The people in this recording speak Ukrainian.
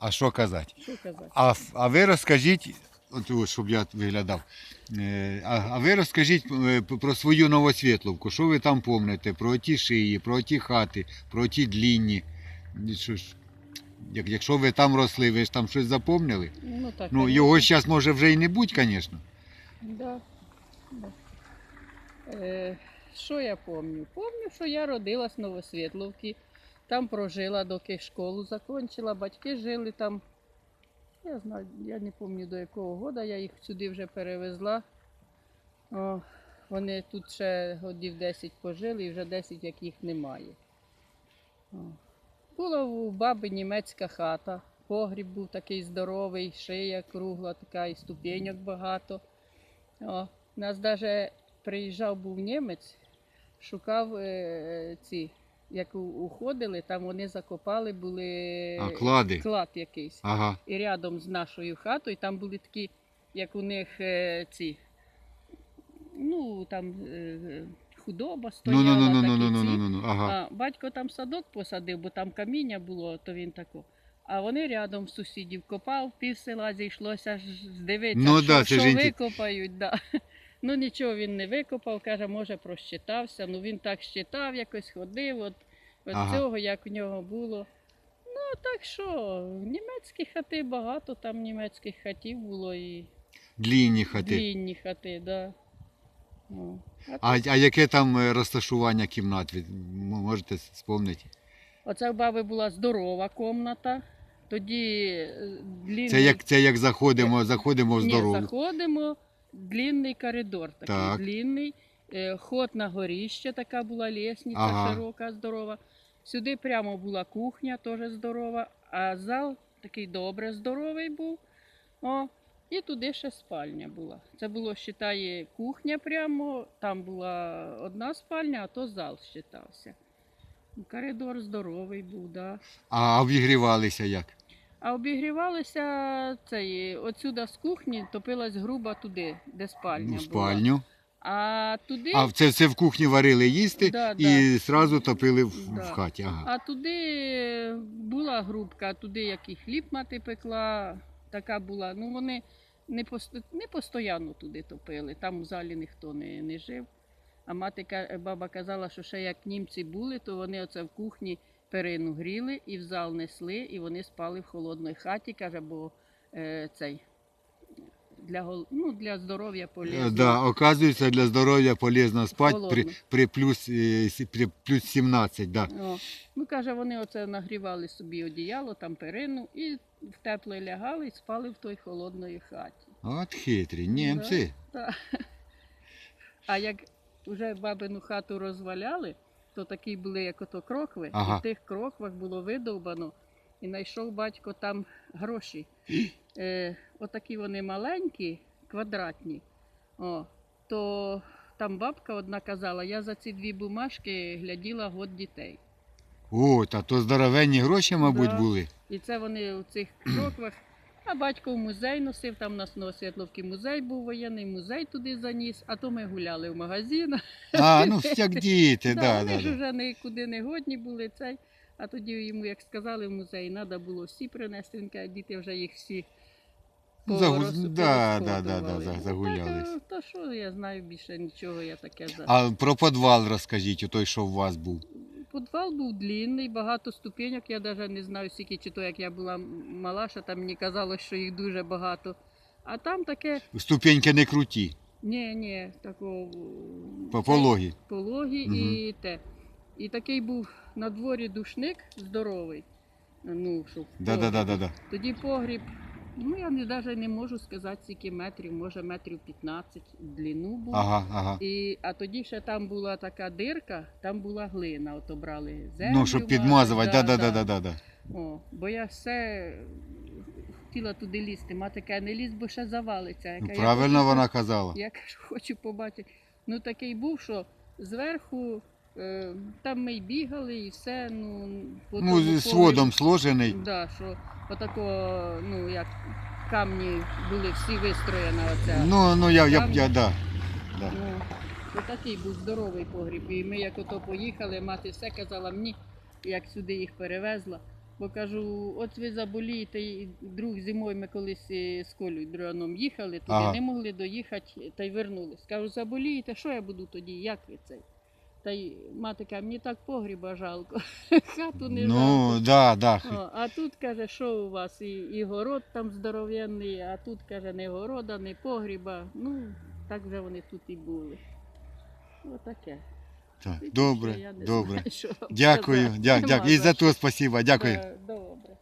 А що казати? Що казати? А, а ви розкажіть, от, щоб я виглядав. Е, А, а ви розкажіть е, про свою новосвітловку. Що ви там пам'ятаєте? Про ті шиї, про ті хати, про ті длінні. Що ж, як- Якщо ви там росли, ви ж там щось запомнили? Ну, так, Ну, його зараз може вже і не будь, звісно. Да. да. Е, що я пам'ятаю? Пам'ятаю, що я родилась в Новосвітловці, там прожила, доки школу закінчила, батьки жили там. Я знаю, я не пам'ятаю до якого года, я їх сюди вже перевезла. О, вони тут ще годів 10 пожили і вже 10 як їх немає. О. Була у баби німецька хата. Погріб був такий здоровий, шия кругла, така і ступеньок багато. О, нас навіть приїжджав був німець, шукав е, ці, як уходили, там вони закопали, були А клади? клад якийсь. Ага. І рядом з нашою хатою там були такі, як у них е, ці, ну там е, худоба стояла, ну, ну, ну, такі ну, ну, ці. ну, ну, ну, ага. А батько там садок посадив, бо там каміння було, то він тако. А вони рядом з сусідів копав, пів села зійшлося ж здивитися, Ну, що, да, це що ж інте- викопають. Да. Ну нічого він не викопав, каже, може просчитався. Ну він так щитав, якось ходив, от Ага. цього, як у нього було. Ну так що, німецькі хати багато, там німецьких хатів було і Длінні хати. длінні хати, да. Ну, а А, а яке там е, розташування кімнат? Ви можете спомнити? Оце в баби була здорова комната. Тоді е, длінний... Це як, це як заходимо, заходимо в Ні, заходимо, длінний коридор такий, Так. длінний, е, ход на горіще, така була лісниця Ага. широка, здорова. Сюди прямо була кухня, теж здорова, а зал такий добре здоровий був. О, і туди ще спальня була. Це було, вважає, кухня прямо, там була одна спальня, а то зал вважався. Коридор здоровий був, так. Да. А обігрівалися як? А обігрівалися цей, отсюда з кухні топилась груба туди, де спальня. У Була. спальню. А туди, А це, це в кухні варили їсти Да, і одразу топили в, Да. в хаті. Ага. а туди була грубка, туди як і хліб мати пекла, така була. Ну вони не, пост... не постійно туди топили, там в залі ніхто не, не жив. А мати ка- баба казала, що ще як німці були, то вони оце в кухні перину гріли і в зал несли, і вони спали в холодній хаті, каже, бо е, цей для, гол... ну, для здоров'я полезно. Е, Да, оказується, для здоров'я полезно спати при, Холодно. при, плюс, е, сі- при плюс 17. Да. О, ну каже, вони оце нагрівали собі одіяло, там перину, і в тепле лягали і спали в той холодної хаті. От хитрі, німці. Та. А як вже бабину хату розваляли, то такі були, як ото крокви, Ага. і в тих кроквах було видовбано, і знайшов батько там гроші. Е, отакі вони маленькі, квадратні. О, то там бабка одна казала, я за ці дві бумажки гляділа год дітей. О, та то здоровенні гроші, мабуть, Да. були. І це вони у цих кроквах. А батько в музей носив, там у нас на музей був воєнний, музей туди заніс, а то ми гуляли в магазинах. А, ну як діти, Да, да, вони да, ж да. вже нікуди не годні були цей. А тоді йому, як сказали, в музей треба було всі принести. Він каже, діти вже їх всі загу- да, да, да, да, порозходували. за- Ну. Так, то що я знаю більше нічого, я таке за. А про підвал розкажіть, той, що у вас був. Підвал був длинний, багато ступеньок. Я навіть не знаю, скільки чи то, як я була мала, що там мені казалось, що їх дуже багато. А там таке, Ступеньки не круті, ні, ні, такого по пологі. пологі Мгм. і те. І такий був на дворі душник здоровий. Ну, щоб Да, да, да, да, да. Тоді погріб, ну я не, навіть не можу сказати, скільки метрів, може метрів 15 в длину був. Ага, ага. І, а тоді ще там була така дирка, там була глина, ото брали землю. Ну, щоб підмазувати, да, да, да, да, да, да. О, бо я все хотіла туди лізти. Мати каже, не лізь, бо ще завалиться. Ну, кажу, я правильно хочу вона казала. я кажу, хочу побачити. Ну такий був, що зверху там ми й бігали і все. Ну, по Ну, з полю- водом сложений. Да, що отако, ну як камні були всі вистроєні. Оця. Ну, ну я, я, Там- я, да. да. Ну, отакий був здоровий погріб. І ми як ото поїхали, мати все казала мені, як сюди їх перевезла. Бо кажу, от ви заболієте, і друг зимою ми колись е, з Колею дроном їхали, туди Ага. не могли доїхати та й вернулись. Кажу, заболієте, що я буду тоді, як ви це? Та й мати каже, мені так погріба жалко, хату не Ну, жалко. да, да. О, а тут каже, що у вас і, і город там здоров'яний, а тут каже, не города, не погріба. Ну, так вже вони тут і були. Отаке. Так, Добре, я не добре. знаю, що вам Дякую, сказати. дякую, І за що. то спасибо, дякую. Е, Добре.